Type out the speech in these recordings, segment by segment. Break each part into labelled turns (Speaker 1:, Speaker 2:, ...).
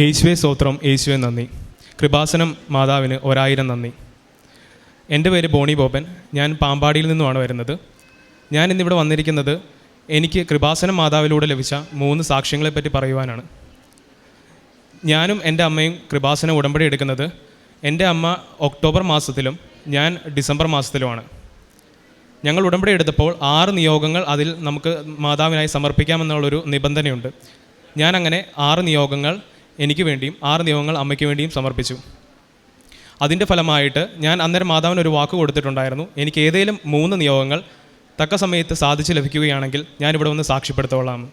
Speaker 1: യേശുവെ സ്തോത്രം യേശുവെ നന്ദി. കൃപാസനം മാതാവിന് ഒരായിരം നന്ദി. എന്റെ പേര് ബോണി ബോബൻ. ഞാൻ പാമ്പാടിയിൽ നിന്നുമാണ് വരുന്നത്. ഞാൻ ഇന്നിവിടെ വന്നിരിക്കുന്നത് എനിക്ക് കൃപാസനം മാതാവിലൂടെ ലഭിച്ച മൂന്ന് സാക്ഷ്യങ്ങളെപ്പറ്റി പറയുവാനാണ്. ഞാനും എന്റെ അമ്മയും കൃപാസന ഉടമ്പടി എടുക്കുന്നത് എന്റെ അമ്മ ഒക്ടോബർ മാസത്തിലും ഞാൻ ഡിസംബർ മാസത്തിലുമാണ്. ഞങ്ങൾ ഉടമ്പടി എടുത്തപ്പോൾ ആറ് നിയോഗങ്ങൾ അതിൽ നമുക്ക് മാതാവിനായി സമർപ്പിക്കാമെന്നുള്ളൊരു നിബന്ധനയുണ്ട്. ഞാനങ്ങനെ ആറ് നിയോഗങ്ങൾ എനിക്ക് വേണ്ടിയും ആറ് നിയമങ്ങൾ അമ്മയ്ക്ക് വേണ്ടിയും സമർപ്പിച്ചു. അതിന്റെ ഫലമായിട്ട് ഞാൻ അന്നേരം മാതാവിന് ഒരു വാക്ക് കൊടുത്തിട്ടുണ്ടായിരുന്നു. എനിക്ക് ഏതെങ്കിലും മൂന്ന് നിയോഗങ്ങൾ തക്ക സമയത്ത് സാധിച്ചു ലഭിക്കുകയാണെങ്കിൽ ഞാനിവിടെ വന്ന് സാക്ഷ്യപ്പെടുത്തോളാം.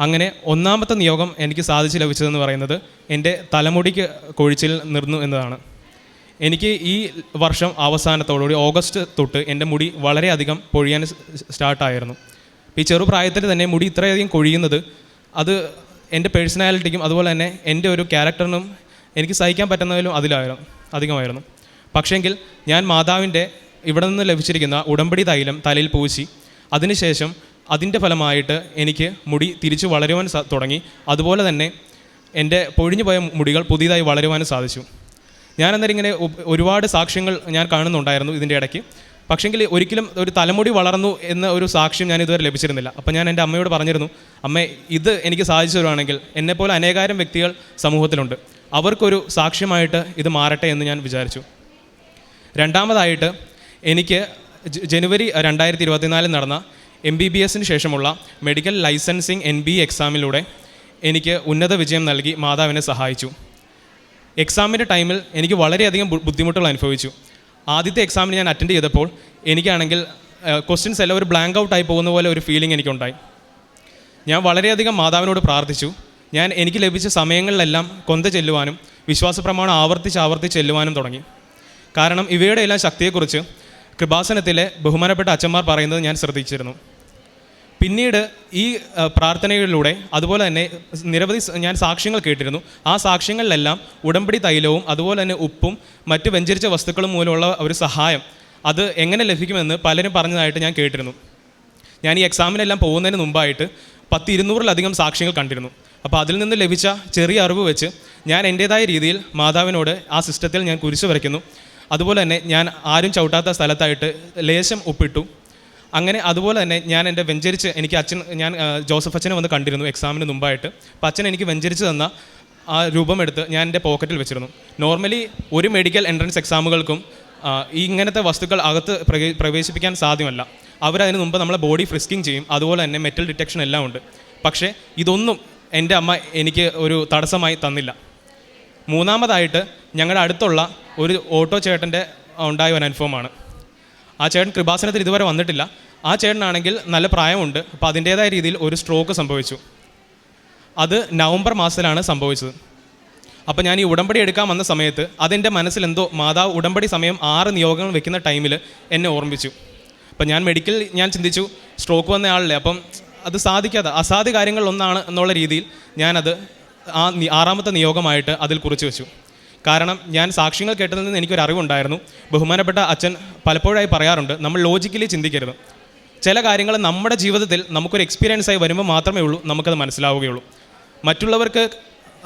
Speaker 1: അങ്ങനെ ഒന്നാമത്തെ നിയോഗം എനിക്ക് സാധിച്ചു ലഭിച്ചതെന്ന് പറയുന്നത് എന്റെ തലമുടിക്ക് കൊഴിച്ചിൽ നിർന്നു എന്നതാണ്. എനിക്ക് ഈ വർഷം അവസാനത്തോടുകൂടി ഓഗസ്റ്റ് തൊട്ട് എന്റെ മുടി വളരെയധികം പൊഴിയാൻ സ്റ്റാർട്ടായിരുന്നു. ഈ ചെറുപ്രായത്തിൽ തന്നെ മുടി ഇത്രയധികം കൊഴിയുന്നത് അത് എന്റെ പേഴ്സണാലിറ്റിക്കും അതുപോലെ തന്നെ എന്റെ ഒരു ക്യാരക്ടറിനും എനിക്ക് സഹിക്കാൻ പറ്റുന്നതിലും അതിലായിരുന്നു അധികമായിരുന്നു. പക്ഷേങ്കിൽ ഞാൻ മാതാവിന്റെ ഇവിടെ നിന്ന് ലഭിച്ചിരിക്കുന്ന ഉടമ്പടി തൈലം തലയിൽ പൂശി അതിനുശേഷം അതിന്റെ ഫലമായിട്ട് എനിക്ക് മുടി തിരിച്ചു വളരുവാൻ തുടങ്ങി. അതുപോലെ തന്നെ എന്റെ പൊഴിഞ്ഞു പോയ മുടികൾ പുതിയതായി വളരുവാനും സാധിച്ചു. ഞാൻ അന്നേരം ഇങ്ങനെ ഒരുപാട് സാക്ഷ്യങ്ങൾ ഞാൻ കാണുന്നുണ്ടായിരുന്നു ഇതിന്റെ ഇടയ്ക്ക്. പക്ഷെങ്കിൽ ഒരിക്കലും ഒരു തലമുടി വളർന്നു എന്ന ഒരു സാക്ഷ്യം ഞാൻ ഇതുവരെ ലഭിച്ചിരുന്നില്ല. അപ്പോൾ ഞാൻ എന്റെ അമ്മയോട് പറഞ്ഞിരുന്നു അമ്മേ ഇത് എനിക്ക് സാധിച്ചു തരുവാണെങ്കിൽ എന്നെപ്പോലെ അനേകായിരം വ്യക്തികൾ സമൂഹത്തിലുണ്ട്. അവർക്കൊരു സാക്ഷ്യമായിട്ട് ഇത് മാറട്ടെ എന്ന് ഞാൻ വിചാരിച്ചു. രണ്ടാമതായിട്ട് എനിക്ക് ജനുവരി രണ്ടായിരത്തി ഇരുപത്തിനാലിൽ നടന്ന എം ബി ബി എസിന് ശേഷമുള്ള മെഡിക്കൽ ലൈസൻസിങ് എൻ ബി എക്സാമിലൂടെ എനിക്ക് ഉന്നത വിജയം നൽകി മാതാവിനെ സഹായിച്ചു. എക്സാമിന്റെ ടൈമിൽ എനിക്ക് വളരെയധികം ബുദ്ധിമുട്ടുകൾ അനുഭവിച്ചു. ആദ്യത്തെ എക്സാമിന് ഞാൻ അറ്റൻഡ് ചെയ്തപ്പോൾ എനിക്കാണെങ്കിൽ ക്വസ്റ്റ്യൻസ് എല്ലാം ഒരു ബ്ലാങ്ക് ഔട്ടായി പോകുന്ന പോലെ ഒരു ഫീലിംഗ് എനിക്കുണ്ടായി. ഞാൻ വളരെയധികം മാതാവിനോട് പ്രാർത്ഥിച്ചു. ഞാൻ എനിക്ക് ലഭിച്ച സമയങ്ങളിലെല്ലാം കൊന്ത ചെല്ലുവാനും വിശ്വാസ പ്രമാണം ആവർത്തിച്ച് ആവർത്തിച്ച് ചെല്ലുവാനും തുടങ്ങി. കാരണം ഇവയുടെ എല്ലാം ശക്തിയെക്കുറിച്ച് കൃപാസനത്തിലെ ബഹുമാനപ്പെട്ട അച്ഛന്മാർ പറയുന്നത് ഞാൻ ശ്രദ്ധിച്ചിരുന്നു. പിന്നീട് ഈ പ്രാർത്ഥനകളിലൂടെ അതുപോലെ തന്നെ നിരവധി ഞാൻ സാക്ഷ്യങ്ങൾ കേട്ടിരുന്നു. ആ സാക്ഷ്യങ്ങളിലെല്ലാം ഉടമ്പടി തൈലവും അതുപോലെ തന്നെ ഉപ്പും മറ്റ് വെഞ്ചരിച്ച വസ്തുക്കളും മൂലമുള്ള ഒരു സഹായം. അത് എങ്ങനെ ലഭിക്കുമെന്ന് പലരും പറഞ്ഞതായിട്ട് ഞാൻ കേട്ടിരുന്നു. ഞാൻ ഈ എക്സാമിനെല്ലാം പോകുന്നതിന് മുമ്പായിട്ട് പത്ത് ഇരുന്നൂറിലധികം സാക്ഷ്യങ്ങൾ കണ്ടിരുന്നു. അപ്പോൾ അതിൽ നിന്ന് ലഭിച്ച ചെറിയ അറിവ് വെച്ച് ഞാൻ എന്റേതായ രീതിയിൽ മാതാവിനോട് ആ സിസ്റ്റത്തിൽ ഞാൻ കുരിശ് വരയ്ക്കുന്നു. അതുപോലെ തന്നെ ഞാൻ ആരും ചവിട്ടാത്ത സ്ഥലത്തായിട്ട് ലേശം ഉപ്പിട്ടു. അങ്ങനെ അതുപോലെ തന്നെ ഞാൻ എന്റെ വെഞ്ചരിച്ച് എനിക്ക് അച്ഛൻ ഞാൻ ജോസഫ് അച്ഛനെ വന്ന് കണ്ടിരുന്നു എക്സാമിന് മുമ്പായിട്ട്. അപ്പോൾ അച്ഛൻ എനിക്ക് വെഞ്ചരിച്ച് തന്ന ആ രൂപം രൂപമെടുത്ത് ഞാൻ എന്റെ പോക്കറ്റിൽ വെച്ചിരുന്നു. നോർമലി ഒരു മെഡിക്കൽ എൻട്രൻസ് എക്സാമുകൾക്കും ഇങ്ങനത്തെ വസ്തുക്കൾ അകത്ത് പ്രവേ- പ്രവേശിപ്പിക്കാൻ സാധ്യമല്ല. അവരതിന് മുമ്പ് നമ്മളെ ബോഡി ഫ്രിസ്കിങ് ചെയ്യും. അതുപോലെ തന്നെ മെറ്റൽ ഡിറ്റക്ഷൻ എല്ലാം ഉണ്ട്. പക്ഷേ ഇതൊന്നും എന്റെ അമ്മ എനിക്ക് ഒരു തടസ്സമായി തന്നില്ല. മൂന്നാമതായിട്ട് ഞങ്ങളുടെ അടുത്തുള്ള ഒരു ഓട്ടോ ചേട്ടന്റെ ഉണ്ടായ ഒരു അനുഭവമാണ്. ആ ചേട്ടൻ കൃപാസനത്തിൽ ഇതുവരെ വന്നിട്ടില്ല. ആ ചേട്ടനാണെങ്കിൽ നല്ല പ്രായമുണ്ട്. അപ്പോൾ അതിന്റേതായ രീതിയിൽ ഒരു സ്ട്രോക്ക് സംഭവിച്ചു. അത് നവംബർ മാസത്തിലാണ് സംഭവിച്ചത്. അപ്പോൾ ഞാൻ ഈ ഉടമ്പടി എടുക്കാൻ വന്ന സമയത്ത് അതെന്റെ മനസ്സിലെന്തോ മാതാവ് ഉടമ്പടി സമയം ആറ് നിയോഗങ്ങൾ വെക്കുന്ന ടൈമിൽ എന്നെ ഓർമ്മിച്ചു അപ്പം ഞാൻ മെഡിക്കൽ ഞാൻ ചിന്തിച്ചു സ്ട്രോക്ക് വന്ന ആളല്ലേ അപ്പം അത് സാധിക്കാതെ അസാധ്യ കാര്യങ്ങളിലൊന്നാണ് എന്നുള്ള രീതിയിൽ ഞാനത് ആ ആറാമത്തെ നിയോഗമായിട്ട് അതിൽ കുറിച്ച് വെച്ചു. കാരണം ഞാൻ സാക്ഷ്യങ്ങൾ കേട്ടതിൽ നിന്ന് എനിക്കൊരു അറിവുണ്ടായിരുന്നു. ബഹുമാനപ്പെട്ട അച്ഛൻ പലപ്പോഴായി പറയാറുണ്ട് നമ്മൾ ലോജിക്കലി ചിന്തിക്കരുത്. ചില കാര്യങ്ങൾ നമ്മുടെ ജീവിതത്തിൽ നമുക്കൊരു എക്സ്പീരിയൻസ് ആയി വരുമ്പോൾ മാത്രമേ ഉള്ളൂ നമുക്കത് മനസ്സിലാവുകയുള്ളൂ. മറ്റുള്ളവർക്ക്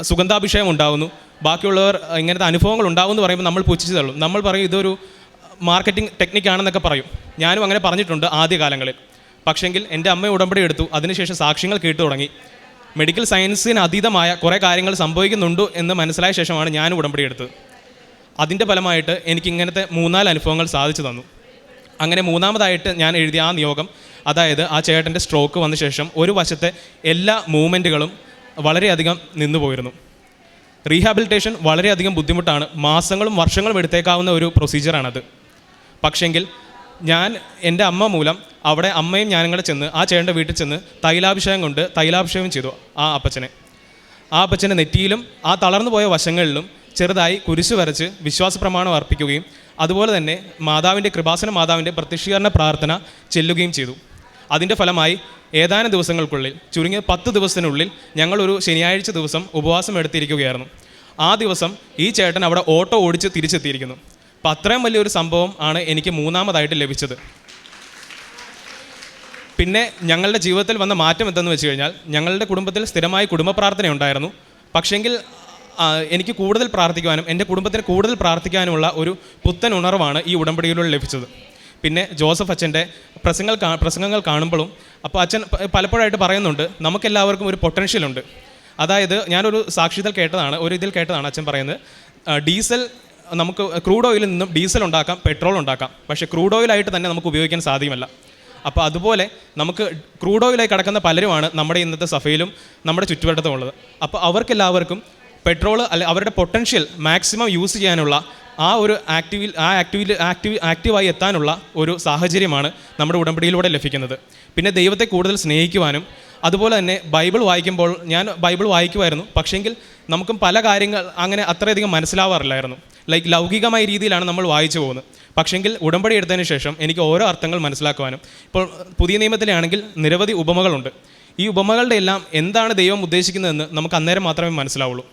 Speaker 1: സുഗന്ധാഭിഷേകം ഉണ്ടാകുന്നു ബാക്കിയുള്ളവർ ഇങ്ങനത്തെ അനുഭവങ്ങൾ ഉണ്ടാവും എന്ന് പറയുമ്പോൾ നമ്മൾ പുച്ഛിച്ചു തള്ളും. നമ്മൾ പറയും ഇതൊരു മാർക്കറ്റിംഗ് ടെക്നിക്കാണെന്നൊക്കെ പറയും. ഞാനും അങ്ങനെ പറഞ്ഞിട്ടുണ്ട് ആദ്യകാലങ്ങളിൽ. പക്ഷെങ്കിൽ എന്റെ അമ്മ ഉടമ്പടി എടുത്തു അതിനുശേഷം സാക്ഷ്യങ്ങൾ കേട്ടു തുടങ്ങി. മെഡിക്കൽ സയൻസിന് അതീതമായ കുറേ കാര്യങ്ങൾ സംഭവിക്കുന്നുണ്ട് എന്ന് മനസ്സിലായ ശേഷമാണ് ഞാൻ ഉടമ്പടി എടുത്തത്. അതിന്റെ ഫലമായിട്ട് എനിക്ക് ഇങ്ങനത്തെ മൂന്നാൽ അനുഭവങ്ങൾ സാധിച്ചു തന്നു. അങ്ങനെ മൂന്നാമതായിട്ട് ഞാൻ എഴുതിയ ആ നിയോഗം അതായത് ആ ചേട്ടന്റെ സ്ട്രോക്ക് വന്ന ശേഷം ഒരു വശത്തെ എല്ലാ മൂവ്മെന്റുകളും വളരെയധികം നിന്നു പോയിരുന്നു. റീഹാബിലിറ്റേഷൻ വളരെയധികം ബുദ്ധിമുട്ടാണ്. മാസങ്ങളും വർഷങ്ങളും എടുത്തേക്കാവുന്ന ഒരു പ്രൊസീജിയറാണത് പക്ഷെങ്കിൽ ഞാൻ എന്റെ അമ്മ മൂലം അവിടെ അമ്മയും ഞാനും കൂടെ ചെന്ന് ആ ചേട്ടന്റെ വീട്ടിൽ ചെന്ന് തൈലാഭിഷേകം കൊണ്ട് തൈലാഭിഷേകം ചെയ്തു ആ അപ്പച്ചനെ. ആ അപ്പച്ചന്റെ നെറ്റിയിലും ആ തളർന്നു പോയ വശങ്ങളിലും ചെറുതായി കുരിശ് വരച്ച് വിശ്വാസ പ്രമാണം അർപ്പിക്കുകയും അതുപോലെ തന്നെ മാതാവിന്റെ കൃപാസന മാതാവിന്റെ പ്രത്യക്ഷീകരണ പ്രാർത്ഥന ചെല്ലുകയും ചെയ്തു. അതിന്റെ ഫലമായി ഏതാനും ദിവസങ്ങൾക്കുള്ളിൽ ചുരുങ്ങിയ പത്ത് ദിവസത്തിനുള്ളിൽ ഞങ്ങളൊരു ശനിയാഴ്ച ദിവസം ഉപവാസം എടുത്തിരിക്കുകയായിരുന്നു ആ ദിവസം ഈ ചേട്ടൻ അവിടെ ഓട്ടോ ഓടിച്ച് തിരിച്ചെത്തിയിരിക്കുന്നു. അപ്പം അത്രയും വലിയൊരു സംഭവം ആണ് എനിക്ക് മൂന്നാമതായിട്ട് ലഭിച്ചത്. പിന്നെ ഞങ്ങളുടെ ജീവിതത്തിൽ വന്ന മാറ്റം എന്തെന്ന് വെച്ച് കഴിഞ്ഞാൽ ഞങ്ങളുടെ കുടുംബത്തിൽ സ്ഥിരമായി കുടുംബ പ്രാർത്ഥന ഉണ്ടായിരുന്നു. പക്ഷേങ്കിൽ എനിക്ക് കൂടുതൽ പ്രാർത്ഥിക്കുവാനും എന്റെ കുടുംബത്തിന് കൂടുതൽ പ്രാർത്ഥിക്കാനുമുള്ള ഒരു പുത്തൻ ഉണർവാണ് ഈ ഉടമ്പടിയിലൂടെ ലഭിച്ചത്. പിന്നെ ജോസഫ് അച്ഛന്റെ പ്രസംഗങ്ങൾ പ്രസംഗങ്ങൾ കാണുമ്പോഴും അപ്പോൾ അച്ഛൻ പലപ്പോഴായിട്ട് പറയുന്നുണ്ട് നമുക്കെല്ലാവർക്കും ഒരു പൊട്ടൻഷ്യൽ ഉണ്ട്. അതായത് ഞാനൊരു സാക്ഷിതൽ കേട്ടതാണ് ഒരു ഇതിൽ കേട്ടതാണ് അച്ഛൻ പറയുന്നത്. ഡീസൽ നമുക്ക് ക്രൂഡ് ഓയിലിൽ നിന്നും ഡീസൽ ഉണ്ടാക്കാം പെട്രോൾ ഉണ്ടാക്കാം. പക്ഷേ ക്രൂഡ് ഓയിലായിട്ട് തന്നെ നമുക്ക് ഉപയോഗിക്കാൻ സാധ്യമല്ല. അപ്പോൾ അതുപോലെ നമുക്ക് ക്രൂഡ് ഓയിലായി കിടക്കുന്ന പലരുമാണ് നമ്മുടെ ഇന്നത്തെ സഫയിലും നമ്മുടെ ചുറ്റുവട്ടത്തും ഉള്ളത്. അപ്പോൾ അവർക്കെല്ലാവർക്കും പെട്രോൾ അല്ലെ അവരുടെ പൊട്ടൻഷ്യൽ മാക്സിമം യൂസ് ചെയ്യാനുള്ള ആ ഒരു ആക്റ്റീവിൽ ആ ആക്റ്റീവിൽ ആക്റ്റീവ് ആക്റ്റീവായി എത്താനുള്ള ഒരു സാഹചര്യമാണ് നമ്മുടെ ഉടമ്പടിയിലൂടെ ലഭിക്കുന്നത്. പിന്നെ ദൈവത്തെ കൂടുതൽ സ്നേഹിക്കുവാനും അതുപോലെ തന്നെ ബൈബിൾ വായിക്കുമ്പോൾ ഞാൻ ബൈബിൾ വായിക്കുമായിരുന്നു പക്ഷേങ്കിൽ നമുക്കും പല കാര്യങ്ങൾ അങ്ങനെ അത്രയധികം മനസ്സിലാവാറില്ലായിരുന്നു. ലൈക്ക് ലൗകികമായ രീതിയിലാണ് നമ്മൾ വായിച്ചു പോകുന്നത്. പക്ഷേങ്കിൽ ഉടമ്പടി എടുത്തതിന് ശേഷം എനിക്ക് ഓരോ അർത്ഥങ്ങൾ മനസ്സിലാക്കുവാനും ഇപ്പോൾ പുതിയ നിയമത്തിലാണെങ്കിൽ നിരവധി ഉപമകളുണ്ട്. ഈ ഉപമകളുടെ എല്ലാം എന്താണ് ദൈവം ഉദ്ദേശിക്കുന്നതെന്ന് നമുക്ക് അന്നേരം മാത്രമേ മനസ്സിലാവുള്ളൂ.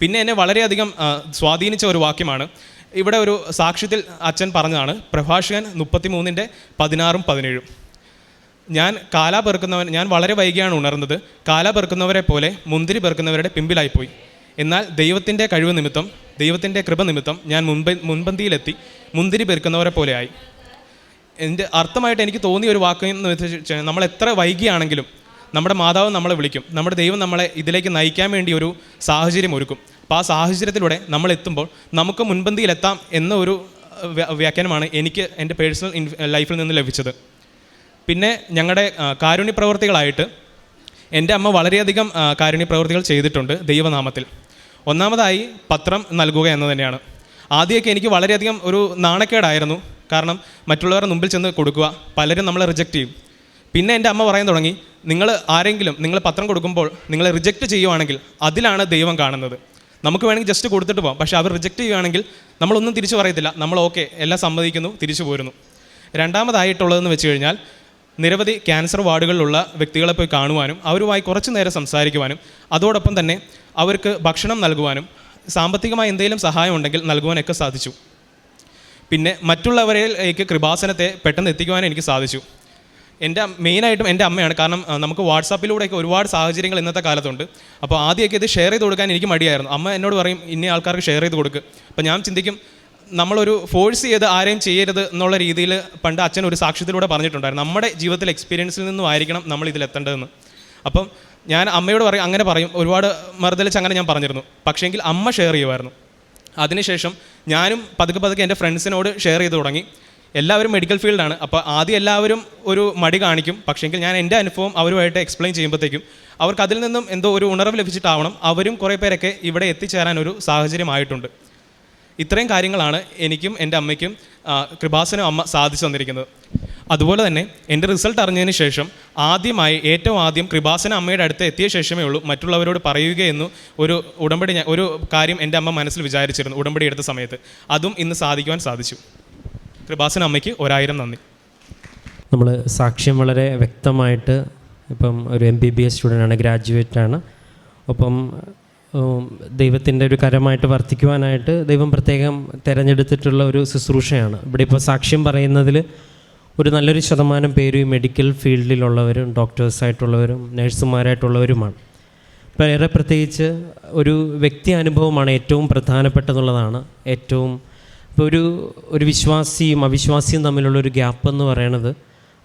Speaker 1: പിന്നെ എന്നെ വളരെയധികം സ്വാധീനിച്ച ഒരു വാക്യമാണ്. ഇവിടെ ഒരു സാക്ഷ്യത്തിൽ അച്ഛൻ പറഞ്ഞതാണ് പ്രഭാഷകൻ മുപ്പത്തി മൂന്നിന്റെ പതിനാറും പതിനേഴും. ഞാൻ കാല പെറുക്കുന്നവൻ ഞാൻ വളരെ വൈകിയാണ് ഉണർന്നത്. കാല പെറുക്കുന്നവരെ പോലെ മുന്തിരി പെറുക്കുന്നവരുടെ പിമ്പിലായിപ്പോയി. എന്നാൽ ദൈവത്തിന്റെ കഴിവ് നിമിത്തം ദൈവത്തിന്റെ കൃപ നിമിത്തം ഞാൻ മുൻപ് മുൻപന്തിയിലെത്തി മുന്തിരി പോലെ പോലെയായി എന്റെ അർത്ഥമായിട്ട് എനിക്ക് തോന്നിയ ഒരു വാക്ക് എന്ന് വെച്ചാൽ നമ്മൾ എത്ര വൈകിയാണെങ്കിലും നമ്മുടെ മാതാവ് നമ്മളെ വിളിക്കും. നമ്മുടെ ദൈവം നമ്മളെ ഇതിലേക്ക് നയിക്കാൻ വേണ്ടി ഒരു സാഹചര്യം ഒരുക്കും. അപ്പോൾ ആ സാഹചര്യത്തിലൂടെ നമ്മൾ എത്തുമ്പോൾ നമുക്ക് മുൻപന്തിയിലെത്താം എന്ന ഒരു വ്യാഖ്യാനമാണ് എനിക്ക് എന്റെ പേഴ്സണൽ ലൈഫിൽ നിന്ന് ലഭിച്ചത്. പിന്നെ ഞങ്ങളുടെ കാരുണ്യ പ്രവർത്തികളായിട്ട് എന്റെ അമ്മ വളരെയധികം കാരുണ്യ പ്രവർത്തികൾ ചെയ്തിട്ടുണ്ട് ദൈവനാമത്തിൽ. ഒന്നാമതായി പത്രം നൽകുക എന്ന് തന്നെയാണ്. ആദ്യമൊക്കെ എനിക്ക് വളരെയധികം ഒരു നാണക്കേടായിരുന്നു. കാരണം മറ്റുള്ളവരുടെ മുമ്പിൽ ചെന്ന് കൊടുക്കുക പലരും നമ്മളെ റിജക്റ്റ് ചെയ്യും. പിന്നെ എന്റെ അമ്മ പറയാൻ തുടങ്ങി നിങ്ങൾ ആരെങ്കിലും നിങ്ങൾ പത്രം കൊടുക്കുമ്പോൾ നിങ്ങളെ റിജക്റ്റ് ചെയ്യുവാണെങ്കിൽ അതിലാണ് ദൈവം കാണുന്നത്. നമുക്ക് വേണമെങ്കിൽ ജസ്റ്റ് കൊടുത്തിട്ട് പോകാം പക്ഷേ അവർ റിജക്റ്റ് ചെയ്യുകയാണെങ്കിൽ നമ്മളൊന്നും തിരിച്ചു പറയത്തില്ല. നമ്മൾ ഓക്കെ എല്ലാം സമ്മതിക്കുന്നു തിരിച്ചു പോരുന്നു. രണ്ടാമതായിട്ടുള്ളതെന്ന് വെച്ച് കഴിഞ്ഞാൽ നിരവധി ക്യാൻസർ വാർഡുകളിലുള്ള വ്യക്തികളെ പോയി കാണുവാനും അവരുമായി കുറച്ച് നേരം സംസാരിക്കുവാനും അതോടൊപ്പം തന്നെ അവർക്ക് ഭക്ഷണം നൽകുവാനും സാമ്പത്തികമായി എന്തെങ്കിലും സഹായം ഉണ്ടെങ്കിൽ നൽകുവാനൊക്കെ സാധിച്ചു. പിന്നെ മറ്റുള്ളവരിലേക്ക് കൃപാസനത്തെ പെട്ടെന്ന് എത്തിക്കുവാനും എനിക്ക് സാധിച്ചു. എന്റെ മെയിനായിട്ടും എന്റെ അമ്മയാണ്. കാരണം നമുക്ക് വാട്സാപ്പിലൂടെയൊക്കെ ഒരുപാട് സാഹചര്യങ്ങൾ ഇന്നത്തെ കാലത്തുണ്ട്. അപ്പോൾ ആദ്യമൊക്കെ ഇത് ഷെയർ ചെയ്ത് കൊടുക്കാൻ എനിക്ക് മടിയായിരുന്നു. അമ്മ എന്നോട് പറയും ഇന്ന ആൾക്കാർക്ക് ഷെയർ ചെയ്ത് കൊടുക്കുക അപ്പോൾ ഞാൻ ചിന്തിക്കും നമ്മളൊരു ഫോഴ്സ് ചെയ്ത് ആരെയും ചെയ്യരുത് എന്നുള്ള രീതിയിൽ പണ്ട് അച്ഛൻ ഒരു സാക്ഷ്യത്തിലൂടെ പറഞ്ഞിട്ടുണ്ടായിരുന്നു. നമ്മുടെ ജീവിതത്തിലെ എക്സ്പീരിയൻസിൽ നിന്നും ആയിരിക്കണം നമ്മൾ ഇതിലെത്തേണ്ടതെന്ന് അപ്പം ഞാൻ അമ്മയോട് പറയും അങ്ങനെ പറയും. ഒരുപാട് മറുതലിച്ച് അങ്ങനെ ഞാൻ പറഞ്ഞിരുന്നു. പക്ഷേങ്കിൽ അമ്മ ഷെയർ ചെയ്യുമായിരുന്നു. അതിനുശേഷം ഞാനും പതുക്കെ പതുക്കെ എന്റെ ഫ്രണ്ട്സിനോട് ഷെയർ ചെയ്ത് തുടങ്ങി. എല്ലാവരും മെഡിക്കൽ ഫീൽഡാണ് അപ്പോൾ ആദ്യം എല്ലാവരും ഒരു മടി കാണിക്കും. പക്ഷേങ്കിൽ ഞാൻ എന്റെ അനുഭവം അവരുമായിട്ട് എക്സ്പ്ലെയിൻ ചെയ്യുമ്പോഴത്തേക്കും അവർക്ക് അതിൽ നിന്നും എന്തോ ഒരു ഉണർവ് ലഭിച്ചിട്ടാവണം. അവരും കുറേ പേരൊക്കെ ഇവിടെ എത്തിച്ചേരാൻ ഒരു സാഹചര്യമായിട്ടുണ്ട്. ഇത്രയും കാര്യങ്ങളാണ് എനിക്കും എന്റെ അമ്മയ്ക്കും കൃപാസനും അമ്മ സാധിച്ചു തന്നിരിക്കുന്നത്. അതുപോലെ തന്നെ എന്റെ റിസൾട്ട് അറിഞ്ഞതിന് ശേഷം ആദ്യമായി ഏറ്റവും ആദ്യം കൃപാസന അമ്മയുടെ അടുത്ത് എത്തിയ ശേഷമേ ഉള്ളൂ മറ്റുള്ളവരോട് പറയുകയെന്നു ഒരു ഉടമ്പടി ഞാൻ ഒരു കാര്യം എന്റെ അമ്മ മനസ്സിൽ വിചാരിച്ചിരുന്നു ഉടമ്പടി എടുത്ത സമയത്ത്. അതും ഇന്ന് സാധിക്കുവാൻ സാധിച്ചു. കൃപാസന അമ്മയ്ക്ക് ഒരായിരം നന്ദി.
Speaker 2: നമ്മൾ സാക്ഷ്യം വളരെ വ്യക്തമായിട്ട് ഇപ്പം ഒരു എം ബി ബി എസ് സ്റ്റുഡന്റാണ് ഗ്രാജുവേറ്റ് ആണ്. ഒപ്പം ദൈവത്തിന്റെ ഒരു കരമായിട്ട് വർത്തിക്കുവാനായിട്ട് ദൈവം പ്രത്യേകം തിരഞ്ഞെടുത്തിട്ടുള്ള ഒരു ശുശ്രൂഷയാണ്. ഇവിടെ ഇപ്പോൾ സാക്ഷ്യം പറയുന്നതിൽ ഒരു നല്ലൊരു ശതമാനം പേര് ഈ മെഡിക്കൽ ഫീൽഡിലുള്ളവരും ഡോക്ടേഴ്സായിട്ടുള്ളവരും നഴ്സുമാരായിട്ടുള്ളവരുമാണ്. ഇപ്പോൾ ഏറെ പ്രത്യേകിച്ച് ഒരു വ്യക്തി അനുഭവമാണ് ഏറ്റവും പ്രധാനപ്പെട്ടതെന്നുള്ളതാണ്. ഏറ്റവും ഇപ്പോൾ ഒരു ഒരു വിശ്വാസിയും അവിശ്വാസിയും തമ്മിലുള്ള ഒരു ഗ്യാപ്പ് എന്ന് പറയുന്നത്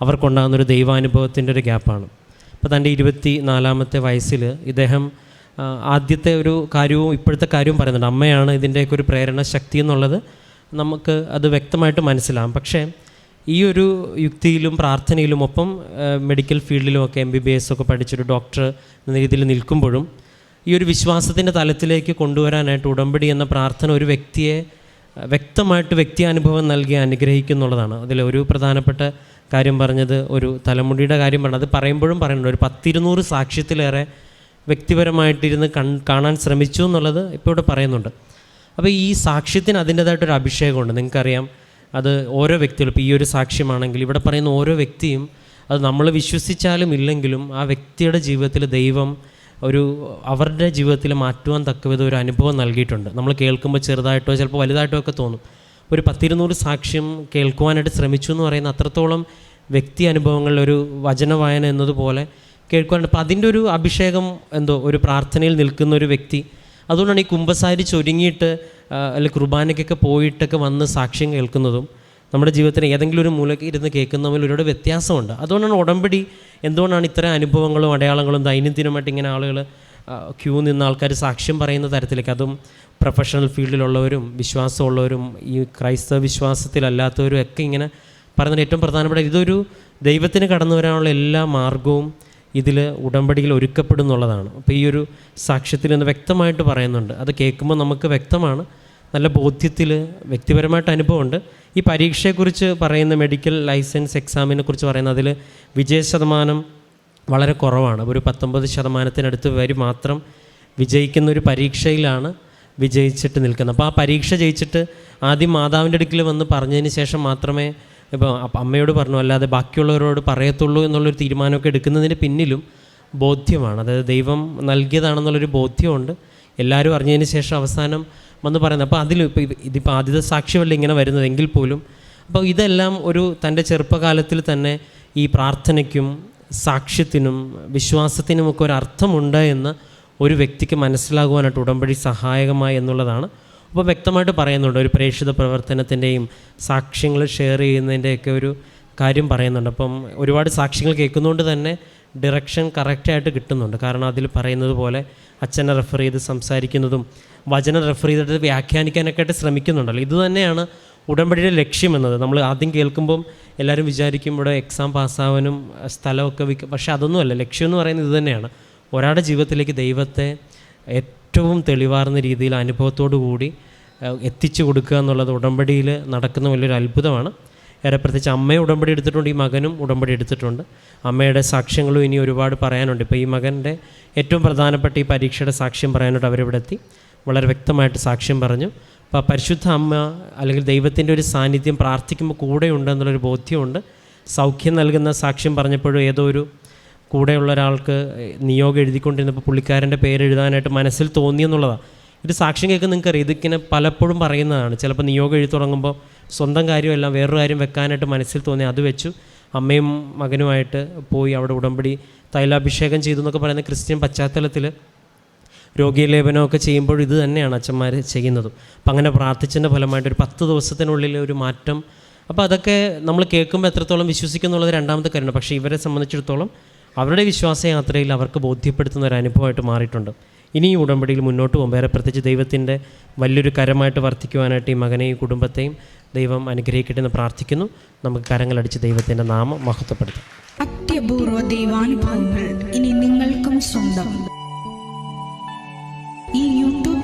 Speaker 2: അവർക്കുണ്ടാകുന്ന ഒരു ദൈവാനുഭവത്തിന്റെ ഒരു ഗ്യാപ്പാണ്. ഇപ്പോൾ തന്റെ ഇരുപത്തി നാലാമത്തെ വയസ്സിൽ ഇദ്ദേഹം ആദ്യത്തെ ഒരു കാര്യവും ഇപ്പോഴത്തെ കാര്യവും പറയുന്നുണ്ട്. അമ്മയാണ് ഇതിന്റെയൊക്കെ ഒരു പ്രേരണ ശക്തി എന്നുള്ളത് നമുക്ക് അത് വ്യക്തമായിട്ട് മനസ്സിലാകും പക്ഷേ ഈ ഒരു യുക്തിയിലും പ്രാർത്ഥനയിലും ഒപ്പം മെഡിക്കൽ ഫീൽഡിലും ഒക്കെ എം ബി ബി എസ് ഒക്കെ പഠിച്ചൊരു ഡോക്ടർ എന്ന രീതിയിൽ നിൽക്കുമ്പോഴും ഈ ഒരു വിശ്വാസത്തിന്റെ തലത്തിലേക്ക് കൊണ്ടുവരാനായിട്ട് ഉടമ്പടി എന്ന പ്രാർത്ഥന ഒരു വ്യക്തിയെ വ്യക്തമായിട്ട് വ്യക്തിയാനുഭവം നൽകി അനുഗ്രഹിക്കുന്നുള്ളതാണ്. അതിൽ ഒരു പ്രധാനപ്പെട്ട കാര്യം പറഞ്ഞത് ഒരു തലമുടിയുടെ കാര്യം പറഞ്ഞത്. അത് പറയുമ്പോഴും പറയുന്നുണ്ട്. ഒരു പത്തിരുന്നൂറ് സാക്ഷ്യത്തിലേറെ വ്യക്തിപരമായിട്ടിരുന്ന് കൺ കാണാൻ ശ്രമിച്ചു എന്നുള്ളത് ഇപ്പോൾ ഇവിടെ പറയുന്നുണ്ട്. അപ്പോൾ ഈ സാക്ഷ്യത്തിന് അതിന്റേതായിട്ടൊരു അഭിഷേകമുണ്ട്. നിങ്ങൾക്കറിയാം അത് ഓരോ വ്യക്തികളും ഇപ്പോൾ ഈ ഒരു സാക്ഷ്യമാണെങ്കിൽ ഇവിടെ പറയുന്ന ഓരോ വ്യക്തിയും അത് നമ്മൾ വിശ്വസിച്ചാലും ഇല്ലെങ്കിലും ആ വ്യക്തിയുടെ ജീവിതത്തിൽ ദൈവം ഒരു അവരുടെ ജീവിതത്തിൽ മാറ്റുവാൻ തക്കവിധം ഒരു അനുഭവം നൽകിയിട്ടുണ്ട്. നമ്മൾ കേൾക്കുമ്പോൾ ചെറുതായിട്ടോ ചിലപ്പോൾ വലുതായിട്ടോ ഒക്കെ തോന്നും. ഒരു പത്തിരുന്നൂറ് സാക്ഷ്യം കേൾക്കുവാനായിട്ട് ശ്രമിച്ചു എന്ന് പറയുന്ന അത്രത്തോളം വ്യക്തി അനുഭവങ്ങളിലൊരു വചന വായന എന്നതുപോലെ കേൾക്കുവാനുണ്ട്. അപ്പം അതിന്റെ ഒരു അഭിഷേകം എന്തോ ഒരു പ്രാർത്ഥനയിൽ നിൽക്കുന്ന ഒരു വ്യക്തി. അതുകൊണ്ടാണ് ഈ കുമ്പസാരി ചൊരുങ്ങിയിട്ട് അല്ലെ കുർബാനയ്ക്കൊക്കെ പോയിട്ടൊക്കെ വന്ന് സാക്ഷ്യം കേൾക്കുന്നതും നമ്മുടെ ജീവിതത്തിന് ഏതെങ്കിലും ഒരു മൂലക്ക് ഇരുന്ന് കേൾക്കുന്ന തമ്മിൽ ഒരുപാട് വ്യത്യാസമുണ്ട്. അതുകൊണ്ടാണ് ഉടമ്പടി എന്തുകൊണ്ടാണ് ഇത്തരം അനുഭവങ്ങളും അടയാളങ്ങളും ദൈനംദിനമായിട്ട് ഇങ്ങനെ ആളുകൾ ക്യൂ നിന്ന് ആൾക്കാർ സാക്ഷ്യം പറയുന്ന തരത്തിലേക്ക് അതും പ്രൊഫഷണൽ ഫീൽഡിലുള്ളവരും വിശ്വാസമുള്ളവരും ഈ ക്രൈസ്തവ വിശ്വാസത്തിലല്ലാത്തവരും ഒക്കെ ഇങ്ങനെ പറയുന്നത് ഏറ്റവും പ്രധാനപ്പെട്ട ഇതൊരു ദൈവത്തിന് കടന്നു വരാനുള്ള എല്ലാ മാർഗവും ഇതിൽ ഉടമ്പടിയിൽ ഒരുക്കപ്പെടുന്നുള്ളതാണ് അപ്പോൾ ഈ ഒരു സാക്ഷ്യത്തിൽ നിന്ന് വ്യക്തമായിട്ട് പറയുന്നുണ്ട്. അത് കേൾക്കുമ്പോൾ നമുക്ക് വ്യക്തമാണ്. നല്ല ബോധ്യത്തിൽ വ്യക്തിപരമായിട്ട് അനുഭവമുണ്ട്. ഈ പരീക്ഷയെക്കുറിച്ച് പറയുന്ന മെഡിക്കൽ ലൈസൻസ് എക്സാമിനെ കുറിച്ച് പറയുന്ന അതിൽ വിജയ ശതമാനം വളരെ കുറവാണ്. ഒരു പത്തൊമ്പത് ശതമാനത്തിനടുത്ത് വരി മാത്രം വിജയിക്കുന്ന ഒരു പരീക്ഷയിലാണ് വിജയിച്ചിട്ട് നിൽക്കുന്നത്. അപ്പോൾ ആ പരീക്ഷ ജയിച്ചിട്ട് ആദ്യം മാതാവിന്റെ അടുക്കൽ വന്ന് പറഞ്ഞതിന് ശേഷം മാത്രമേ ഇപ്പോൾ അമ്മയോട് പറഞ്ഞു അല്ലാതെ ബാക്കിയുള്ളവരോട് പറയത്തുള്ളൂ എന്നുള്ളൊരു തീരുമാനമൊക്കെ എടുക്കുന്നതിന് പിന്നിലും ബോധ്യമാണ്. അതായത് ദൈവം നൽകിയതാണെന്നുള്ളൊരു ബോധ്യമുണ്ട്. എല്ലാവരും അറിഞ്ഞതിന് ശേഷം അവസാനം വന്ന് പറയുന്നത്. അപ്പോൾ അതിൽ ഇപ്പോൾ ഇതിപ്പോൾ ആദ്യത്തെ സാക്ഷ്യമല്ല ഇങ്ങനെ വരുന്നതെങ്കിൽ പോലും അപ്പോൾ ഇതെല്ലാം ഒരു തന്റെ ചെറുപ്പകാലത്തിൽ തന്നെ ഈ പ്രാർത്ഥനയ്ക്കും സാക്ഷ്യത്തിനും വിശ്വാസത്തിനുമൊക്കെ ഒരു അർത്ഥമുണ്ട് എന്ന് ഒരു വ്യക്തിക്ക് മനസ്സിലാകുവാനായിട്ട് ഉടമ്പടി സഹായകമായി എന്നുള്ളതാണ് അപ്പോൾ വ്യക്തമായിട്ട് പറയുന്നുണ്ട്. ഒരു പ്രേക്ഷിത പ്രവർത്തനത്തിന്റെയും സാക്ഷ്യങ്ങൾ ഷെയർ ചെയ്യുന്നതിന്റെയൊക്കെ ഒരു കാര്യം പറയുന്നുണ്ട്. അപ്പം ഒരുപാട് സാക്ഷ്യങ്ങൾ കേൾക്കുന്നതുകൊണ്ട് തന്നെ ഡിറക്ഷൻ കറക്റ്റായിട്ട് കിട്ടുന്നുണ്ട്. കാരണം അതിൽ പറയുന്നത് പോലെ അച്ഛനെ റെഫർ ചെയ്ത് സംസാരിക്കുന്നതും വചനം റെഫർ ചെയ്തിട്ട് വ്യാഖ്യാനിക്കാനൊക്കെ ആയിട്ട് ശ്രമിക്കുന്നുണ്ടല്ലോ. ഇത് തന്നെയാണ് ഉടമ്പടിയുടെ ലക്ഷ്യം എന്നത്. നമ്മൾ ആദ്യം കേൾക്കുമ്പം എല്ലാവരും വിചാരിക്കും ഇവിടെ എക്സാം പാസ്സാവാനും സ്ഥലമൊക്കെ വിൽക്കും പക്ഷേ അതൊന്നുമല്ല. ലക്ഷ്യം എന്ന് പറയുന്നത് ഇത് തന്നെയാണ്. ഒരാളുടെ ജീവിതത്തിലേക്ക് ദൈവത്തെ ഏറ്റവും തെളിവാർന്ന രീതിയിൽ അനുഭവത്തോടു കൂടി എത്തിച്ചു കൊടുക്കുക എന്നുള്ളത് ഉടമ്പടിയിൽ നടക്കുന്ന വലിയൊരു അത്ഭുതമാണ്. ഏറെ പ്രത്യേകിച്ച് അമ്മയെ ഉടമ്പടി എടുത്തിട്ടുണ്ട് ഈ മകനും ഉടമ്പടി എടുത്തിട്ടുണ്ട്. അമ്മയുടെ സാക്ഷ്യങ്ങളും ഇനി ഒരുപാട് പറയാനുണ്ട്. ഇപ്പോൾ ഈ മകന്റെ ഏറ്റവും പ്രധാനപ്പെട്ട ഈ പരീക്ഷയുടെ സാക്ഷ്യം പറയാനായിട്ട് അവരിവിടെ എത്തി. വളരെ വ്യക്തമായിട്ട് സാക്ഷ്യം പറഞ്ഞു. അപ്പോൾ പരിശുദ്ധ അമ്മ അല്ലെങ്കിൽ ദൈവത്തിന്റെ ഒരു സാന്നിധ്യം പ്രാർത്ഥിക്കുമ്പോൾ കൂടെ ഉണ്ട് എന്നുള്ളൊരു ബോധ്യമുണ്ട്. സൗഖ്യം നൽകുന്ന സാക്ഷ്യം പറഞ്ഞപ്പോഴും ഏതോ ഒരു കൂടെയുള്ള ഒരാൾക്ക് നിയോഗം എഴുതിക്കൊണ്ടിരുന്നപ്പോൾ പുള്ളിക്കാരന്റെ പേര് എഴുതാനായിട്ട് മനസ്സിൽ തോന്നിയെന്നുള്ളതാണ് ഇത് സാക്ഷ്യം കേൾക്കുന്ന നിങ്ങൾക്കറിയാം. ഇതിങ്ങനെ പലപ്പോഴും പറയുന്നതാണ്. ചിലപ്പോൾ നിയോഗം എഴുതി തുടങ്ങുമ്പോൾ സ്വന്തം കാര്യമല്ല വേറൊരു കാര്യം വെക്കാനായിട്ട് മനസ്സിൽ തോന്നി. അത് വെച്ചു. അമ്മയും മകനുമായിട്ട് പോയി അവിടെ ഉടമ്പടി തൈലാഭിഷേകം ചെയ്തു എന്നൊക്കെ പറയുന്ന ക്രിസ്ത്യൻ പശ്ചാത്തലത്തിൽ രോഗീലേപനമൊക്കെ ചെയ്യുമ്പോൾ ഇത് തന്നെയാണ് അച്ഛന്മാർ ചെയ്യുന്നത്. അപ്പം അങ്ങനെ പ്രാർത്ഥിച്ചതിന്റെ ഫലമായിട്ട് ഒരു പത്ത് ദിവസത്തിനുള്ളിൽ ഒരു മാറ്റം. അപ്പോൾ അതൊക്കെ നമ്മൾ കേൾക്കുമ്പോൾ എത്രത്തോളം വിശ്വസിക്കുന്നുള്ളത് രണ്ടാമത്തെ കാര്യമാണ്. പക്ഷേ ഇവരെ സംബന്ധിച്ചിടത്തോളം അവരുടെ വിശ്വാസയാത്രയിൽ അവർക്ക് ബോധ്യപ്പെടുത്തുന്ന ഒരു അനുഭവമായിട്ട് മാറിയിട്ടുണ്ട്. ഇനി ഈ ഉടമ്പടിയിൽ മുന്നോട്ട് പോകുമ്പോൾ വേറെ പ്രത്യേകിച്ച് ദൈവത്തിന്റെ വലിയൊരു കരമായിട്ട് വർദ്ധിക്കുവാനായിട്ട് ഈ മകനെയും കുടുംബത്തെയും ദൈവം അനുഗ്രഹിക്കട്ടെ എന്ന് പ്രാർത്ഥിക്കുന്നു. നമുക്ക് കരങ്ങളടിച്ച് ദൈവത്തിന്റെ നാമം മഹത്വപ്പെടുത്താം.
Speaker 3: അത്യപൂർവ ദൈവാനുഭവങ്ങൾ ഇനി നിങ്ങൾക്കും സ്വന്തം.